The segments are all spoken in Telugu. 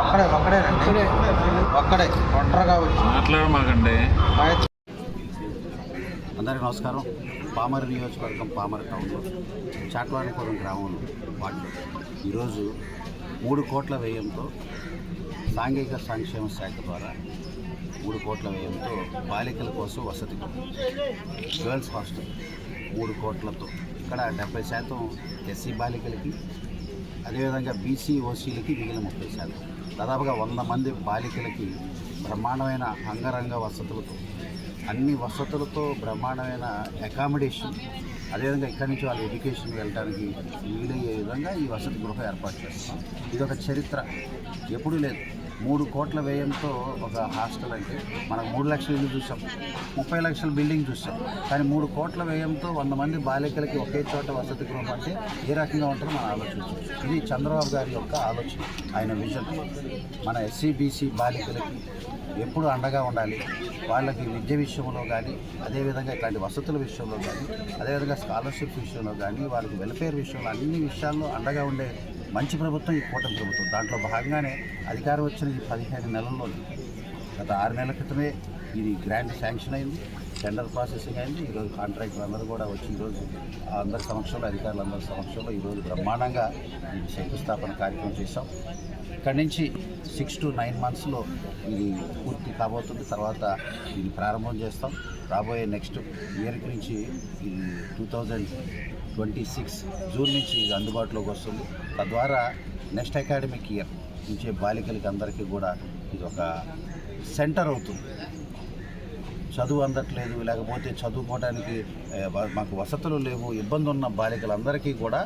ఒక్కడే ఒక్కడేనండి ఒక్కడే. ఒంటరిగా వచ్చి. మాట్లాడమాకండి. అందరికీ నమస్కారం. పామర్ నియోజకవర్గం పామర్ టౌన్లో చాట్వానిపురం గ్రామంలో వాటిలో ఈరోజు మూడు కోట్ల వ్యయంతో సాంఘిక సంక్షేమ శాఖ ద్వారా మూడు కోట్ల వ్యయంతో బాలికల కోసం వసతి గర్ల్స్ హాస్టల్ మూడు కోట్లతో. ఇక్కడ డెబ్బై శాతం ఎస్సీ బాలికలకి అదేవిధంగా బీసీ ఓసీలకి మిగిలిన ముప్పై శాతం. దాదాపుగా వంద మంది బాలికలకి బ్రహ్మాండమైన అంగరంగ వసతులతో అన్ని వసతులతో బ్రహ్మాండమైన అకామిడేషన్ అదేవిధంగా ఇక్కడి నుంచి వాళ్ళ ఎడ్యుకేషన్ వెళ్ళడానికి వీలయ్యే విధంగా ఈ వసతి గృహ ఏర్పాటు చేస్తాం ఇది ఒక చరిత్ర. ఎప్పుడూ లేదు. మూడు కోట్ల వ్యయంతో ఒక హాస్టల్ అంటే మనం మూడు లక్షల ఇల్లు చూసాం ముప్పై లక్షల బిల్డింగ్ చూసాం కానీ మూడు కోట్ల వ్యయంతో వంద మంది బాలికలకి ఒకే చోట వసతి గృహం అంటే ఏ రకంగా ఉంటుందో మనం ఆలోచించాం ఇది చంద్రబాబు గారి యొక్క ఆలోచన ఆయన విజన్. మన ఎస్సీబీసీ బాలికలకి ఎప్పుడు అండగా ఉండాలి? వాళ్ళకి విద్య విషయంలో కానీ అదేవిధంగా ఇట్లాంటి వసతుల విషయంలో కానీ అదేవిధంగా స్కాలర్షిప్ విషయంలో కానీ వాళ్ళకి వెల్ఫేర్ విషయంలో అన్ని విషయాల్లో అండగా ఉండే మంచి ప్రభుత్వం ఈ కూటమి ప్రభుత్వం. దాంట్లో భాగంగానే అధికారం వచ్చిన ఈ పదిహేను నెలల్లో గత ఆరు నెలల క్రితమే ఇది గ్రాంట్ శాంక్షన్ అయింది టెండర్ ప్రాసెసింగ్ అయింది. ఈరోజు కాంట్రాక్టర్ అందరూ కూడా వచ్చి ఈరోజు అందరి సమక్షంలో అధికారులందరి సమక్షంలో ఈరోజు బ్రహ్మాండంగా ఈ శంకుస్థాపన కార్యక్రమం చేశాం. ఇక్కడి నుంచి సిక్స్ టు నైన్ మంత్స్లో ఇది పూర్తి కాబోతుంది. తర్వాత ఇది ప్రారంభం చేస్తాం. రాబోయే నెక్స్ట్ ఇయర్ నుంచి ఇది two thousand twenty six June నుంచి ఇది అందుబాటులోకి వస్తుంది. తద్వారా నెక్స్ట్ అకాడమిక్ ఇయర్ నుంచే బాలికలకి అందరికీ కూడా ఇది ఒక సెంటర్ అవుతుంది. చదువు అందట్లేదు లేకపోతే చదువుకోవడానికి మాకు వసతులు లేవు ఇబ్బంది ఉన్న బాలికలందరికీ కూడా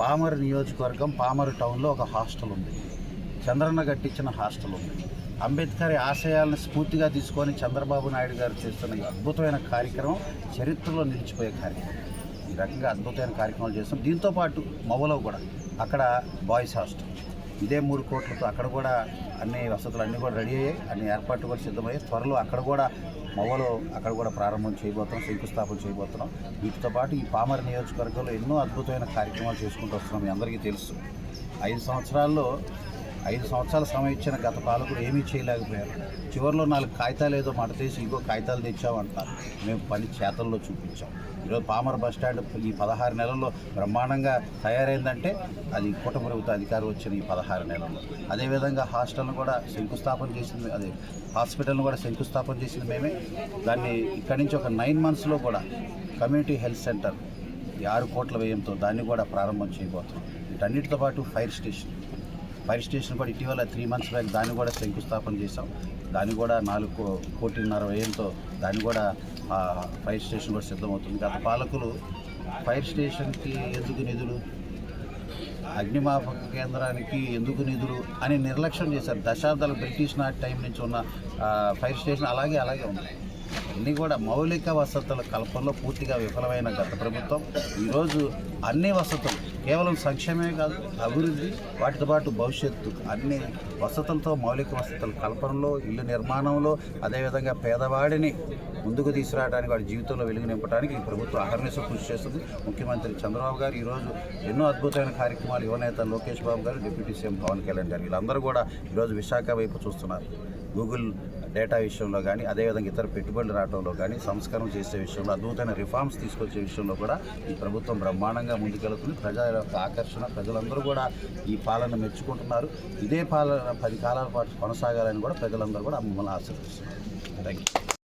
పామర్ నియోజకవర్గం పామర్ టౌన్లో ఒక హాస్టల్ ఉంది. చంద్రన్న కట్టించిన హాస్టల్ ఉంది. అంబేద్కర్ ఆశయాలను స్ఫూర్తిగా తీసుకొని చంద్రబాబు నాయుడు గారు చేస్తున్న అద్భుతమైన కార్యక్రమం చరిత్రలో నిలిచిపోయే కార్యక్రమం. ఈ రకంగా అద్భుతమైన కార్యక్రమాలు చేస్తాం. దీంతో పాటు మవ్వలో కూడా అక్కడ బాయ్స్ హాస్టల్ ఇదే మూడు కోట్లతో అక్కడ కూడా అన్ని వసతులు అన్నీ కూడా రెడీ అయ్యాయి. అన్ని ఏర్పాట్లు కూడా సిద్ధమయ్యాయి. త్వరలో అక్కడ కూడా మవ్వలో అక్కడ కూడా ప్రారంభం చేయబోతున్నాం శంకుస్థాపన చేయబోతున్నాం. వీటితో పాటు ఈ పామర్ నియోజకవర్గంలో ఎన్నో అద్భుతమైన కార్యక్రమాలు చేసుకుంటూ వస్తున్నాం. మీ అందరికీ తెలుసు. ఐదు సంవత్సరాల్లో ఐదు సంవత్సరాల సమయం ఇచ్చిన గత పాలకులు ఏమీ చేయలేకపోయారు. చివరిలో నాలుగు కాగితాలు ఏదో మాట తీసి ఇంకో కాగితాలు తెచ్చామంటారు మేము పని చేతల్లో చూపించాం. ఈరోజు పామర్ బస్ స్టాండ్ ఈ పదహారు నెలల్లో బ్రహ్మాండంగా తయారైందంటే అది కుటుంబ ప్రభుత్వ అధికారం వచ్చిన ఈ పదహారు నెలల్లో. అదేవిధంగా హాస్టల్ను కూడా శంకుస్థాపన చేసింది అదే హాస్పిటల్ను కూడా శంకుస్థాపన చేసింది మేమే. దాన్ని ఇక్కడి నుంచి ఒక నైన్ మంత్స్లో కూడా కమ్యూనిటీ హెల్త్ సెంటర్ ఆరు కోట్ల వ్యయంతో దాన్ని కూడా ప్రారంభం చేయబోతున్నాం. వీటన్నిటితో పాటు ఫైర్ స్టేషన్ ఫైర్ స్టేషన్ కూడా ఇటీవల త్రీ మంత్స్ బ్యాక్ దాన్ని కూడా శంకుస్థాపన చేసాం దాన్ని కూడా నాలుగు కోటిన్నర వ్యయంతో దాన్ని కూడా ఫైర్ స్టేషన్ కూడా సిద్ధమవుతుంది. గత పాలకులు ఫైర్ స్టేషన్కి ఎందుకు నిధులు అగ్నిమాపక కేంద్రానికి ఎందుకు నిధులు అని నిర్లక్ష్యం చేశారు. దశాబ్దాలు బ్రిటిష్ నాటి టైం నుంచి ఉన్న ఫైర్ స్టేషన్ అలాగే అలాగే ఉంది. అన్నీ కూడా మౌలిక వసతుల కల్పనలో పూర్తిగా విఫలమైన గత ప్రభుత్వం. ఈరోజు అన్ని వసతులు కేవలం సంక్షేమమే కాదు అభివృద్ధి వాటితో పాటు భవిష్యత్తు అన్ని వసతులతో మౌలిక వసతుల కల్పనలో ఇల్లు నిర్మాణంలో అదేవిధంగా పేదవాడిని ముందుకు తీసుకురావడానికి వాడి జీవితంలో వెలుగు నింపడానికి ఈ ప్రభుత్వం అహర్నిశ కృషి చేస్తుంది. ముఖ్యమంత్రి చంద్రబాబు గారు ఈరోజు ఎన్నో అద్భుతమైన కార్యక్రమాలు యువనేత లోకేష్ బాబు గారు డిప్యూటీ సీఎం పవన్ కళ్యాణ్ గారు వీళ్ళందరూ కూడా ఈరోజు విశాఖ వైపు చూస్తున్నారు. గూగుల్ డేటా విషయంలో కానీ అదేవిధంగా ఇతర పెట్టుబడులు రావడంలో కానీ సంస్కరణ చేసే విషయంలో అద్భుతమైన రిఫార్మ్స్ తీసుకొచ్చే విషయంలో కూడా ఈ ప్రభుత్వం బ్రహ్మాండంగా ముందుకెళ్తుంది. ప్రజల యొక్క ఆకర్షణ ప్రజలందరూ కూడా ఈ పాలన మెచ్చుకుంటున్నారు. ఇదే పాలన పది కాలాల పాటు కొనసాగాలని కూడా ప్రజలందరూ కూడా మమ్మల్ని ఆశీర్వదిస్తున్నారు థ్యాంక్ యూ